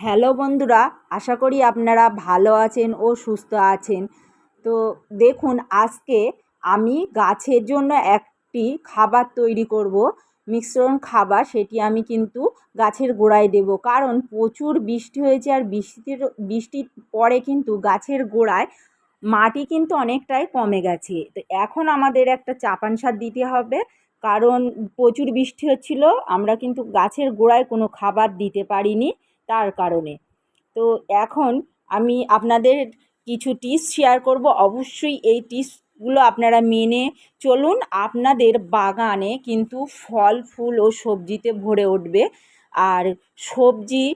Hello বন্ধুরা, আশা করি আপনারা ভালো আছেন ও সুস্থ আছেন। তো দেখুন, আজকে আমি গাছের জন্য একটি খাবার তৈরি করব। মিশ্রণ খাবার, সেটি আমি কিন্তু গাছের গোড়ায় দেবো। কারণ প্রচুর বৃষ্টি হয়েছে আর বৃষ্টির বৃষ্টির পরে কিন্তু গাছের গোড়ায় মাটি কিন্তু অনেকটাই কমে গেছে। তো এখন আমাদের একটা চাপান সার দিতে হবে। কারণ প্রচুর বৃষ্টি হচ্ছিল, আমরা কিন্তু গাছের গোড়ায় কোনো খাবার দিতে পারিনি। তার কারণে। তো এখন আমি আপনাদের কিছু টিপস শেয়ার করব। অবশ্যই এই টিপসগুলো আপনারা মেনে চলুন। আপনাদের বাগানে কিন্তু ফল, ফুল ও সবজিতে ভরে উঠবে। আর সবজি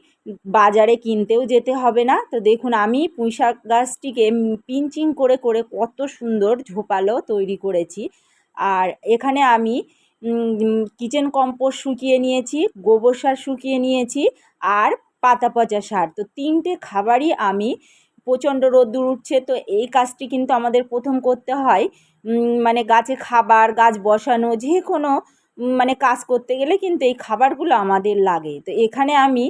বাজারে কিনতেও যেতে হবে না। তো দেখুন, আমি পুঁইশাক গাছটিকে পিঞ্চিং করে করে কত সুন্দর ঝোপালো তৈরি করেছি। আর এখানে আমি কিচেন কম্পোস্ট শুকিয়ে নিয়েছি, গোবর সার শুকিয়ে নিয়েছি। আর পাতা পচা সার। তো তিনটে খাবারই আমি, প্রচণ্ড রোদ্দুর উঠছে, তো এই কাজটি কিন্তু আমাদের প্রথম করতে হয়। মানে গাছে খাবার, গাছ বসানো, যে কোনো মানে কাজ করতে গেলে কিন্তু এই খাবারগুলো আমাদের লাগে। তো এখানে আমি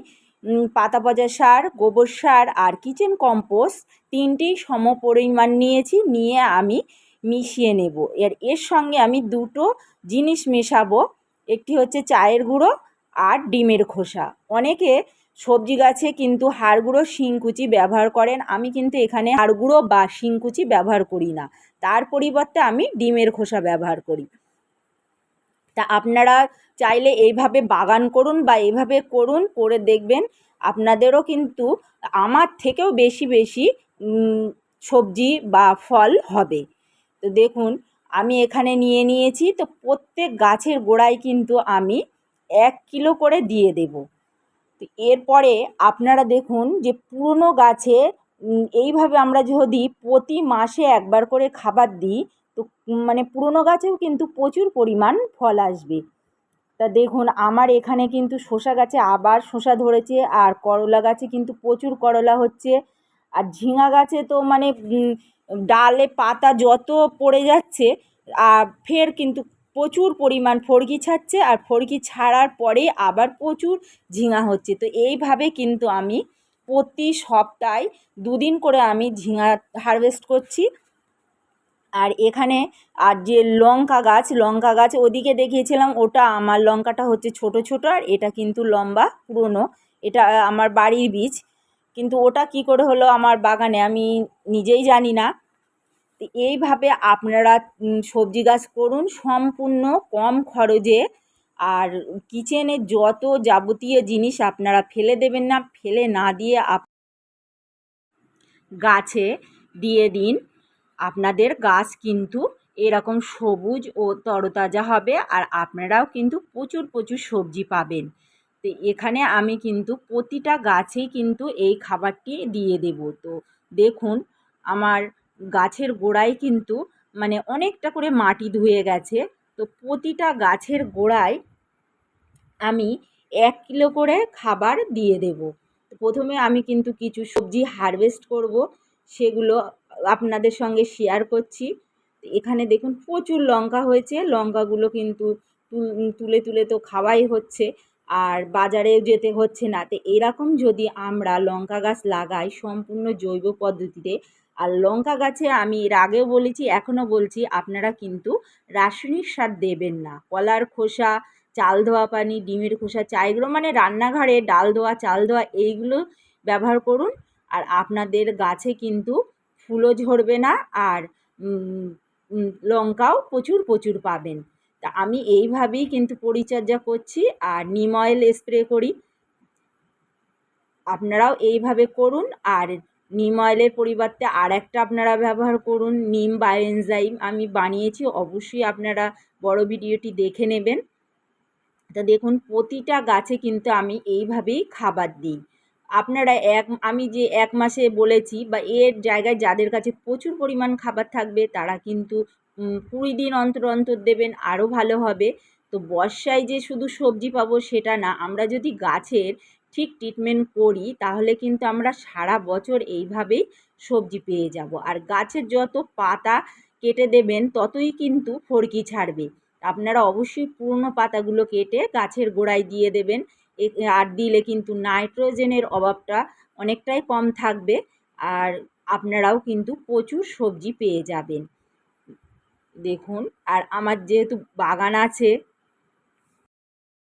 পাতা পচা সার, গোবর সার আর কিচেন কম্পোস্ট তিনটি সম পরিমাণ নিয়েছি, নিয়ে আমি মিশিয়ে নেব। এর এর সঙ্গে আমি দুটো জিনিস মেশাবো। একটি হচ্ছে চায়ের গুঁড়ো আর ডিমের খোসা। অনেকে সবজি গাছে কিন্তু হাড়গুঁড়ো, শিংকুচি ব্যবহার করেন। আমি কিন্তু এখানে হাড়গুঁড়ো বা শিংকুচি ব্যবহার করি না। তার পরিবর্তে আমি ডিমের খোসা ব্যবহার করি। তা আপনারা চাইলে এইভাবে বাগান করুন বা এইভাবে করুন, করে দেখবেন। আপনাদেরও কিন্তু আমার থেকেও বেশি বেশি সবজি বা ফল হবে। তো দেখুন, আমি এখানে নিয়ে নিয়েছি। তো প্রত্যেক গাছের গোড়ায় কিন্তু আমি এক কিলো করে দিয়ে দেবো। তো এরপরে আপনারা দেখুন যে পুরনো গাছে এইভাবে আমরা যদি প্রতি মাসে একবার করে খাবার দিই, তো মানে পুরনো গাছেও কিন্তু প্রচুর পরিমাণ ফল আসবে। তা দেখুন, আমার এখানে কিন্তু শসা গাছে আবার শসা ধরেছে, আর করলা গাছে কিন্তু প্রচুর করলা হচ্ছে। আর ঝিঙা গাছে তো মানে ডালে পাতা যত পড়ে যাচ্ছে, আর ফের কিন্তু প্রচুর পরিমাণ ফড়কি ছাড়ছে আর ফড়কি ছাড়ার পরে আবার প্রচুর ঝিঙা হচ্ছে। তো এইভাবে কিন্তু আমি প্রতি সপ্তাহে দুদিন করে আমি ঝিঙা হারভেস্ট করছি। আর এখানে আর যে লঙ্কা গাছ লঙ্কা গাছ ওদিকে দেখিয়েছিলাম, ওটা আমার লঙ্কাটা হচ্ছে ছোট ছোট আর এটা কিন্তু লম্বা, পুরনো। এটা আমার বাড়ির বীজ। কিন্তু ওটা কি করে হলো আমার বাগানে আমি নিজেই জানি না। তো এইভাবে আপনারা সবজি গাছ করুন সম্পূর্ণ কম খরচে। আর কিচেনে যত যাবতীয় জিনিস আপনারা ফেলে দেবেন না, ফেলে না দিয়ে আপ গাছে দিয়ে দিন। আপনাদের গাছ কিন্তু এরকম সবুজ ও তরতাজা হবে আর আপনারাও কিন্তু প্রচুর প্রচুর সবজি পাবেন। তো এখানে আমি কিন্তু প্রতিটা গাছেই কিন্তু এই খাবারটি দিয়ে দেব। তো দেখুন, আমার গাছের গোড়ায় কিন্তু মানে অনেকটা করে মাটি ধুয়ে গেছে। তো প্রতিটা গাছের গোড়ায় আমি এক কিলো করে খাবার দিয়ে দেব। প্রথমে আমি কিন্তু কিছু সবজি হারভেস্ট করব, সেগুলো আপনাদের সঙ্গে শেয়ার করছি। এখানে দেখুন প্রচুর লঙ্কা হয়েছে, লঙ্কাগুলো কিন্তু তুলে তুলে তো খাওয়াই হচ্ছে। আর বাজারেও যেতে হচ্ছে না। তো এরকম যদি আমরা লঙ্কা গাছ লাগাই সম্পূর্ণ জৈব পদ্ধতিতে, আর লঙ্কা গাছে আমি এর আগেও বলেছি, এখনও বলছি, আপনারা কিন্তু রাসায়নিক সার দেবেন না। কলার খোসা, চাল ধোয়া পানি, ডিমের খোসা চা এগুলো মানে রান্নাঘরে ডাল ধোয়া, চাল ধোয়া, এইগুলো ব্যবহার করুন। আর আপনাদের গাছে কিন্তু ফুলও ঝরবে না, আর লঙ্কাও প্রচুর প্রচুর পাবেন। তা আমি এইভাবেই কিন্তু পরিচর্যা করছি আর নিম অয়েল স্প্রে করি। আপনারাও এইভাবে করুন আর নিম অয়েলের পরিবর্তে আর একটা আপনারা ব্যবহার করুন, নিম বায়োএনজাইম আমি বানিয়েছি, অবশ্যই আপনারা বড় ভিডিওটি দেখে নেবেন। তা দেখুন, প্রতিটা গাছে কিন্তু আমি এইভাবেই খাবার দিই। আপনারা এক, আমি যে এক মাসে বলেছি বা এর জায়গায় যাদের কাছে প্রচুর পরিমাণ খাবার থাকবে তারা কিন্তু কুড়ি দিন অন্তর অন্তর দেবেন আরও ভালো হবে। তো বর্ষায় যে শুধু সবজি পাবো সেটা না, আমরা যদি গাছের ঠিক ট্রিটমেন্ট করি, তাহলে কিন্তু আমরা সারা বছর এইভাবেই সবজি পেয়ে যাব। আর গাছের যত পাতা কেটে দেবেন, ততই কিন্তু ফড়কি ছাড়বে। আপনারা অবশ্যই পুরনো পাতাগুলো কেটে গাছের গোড়ায় দিয়ে দেবেন। আর দিলে কিন্তু নাইট্রোজেনের অভাবটা অনেকটাই কম থাকবে, আর আপনারাও কিন্তু প্রচুর সবজি পেয়ে যাবেন। দেখুন। আর আমার যেহেতু বাগান আছে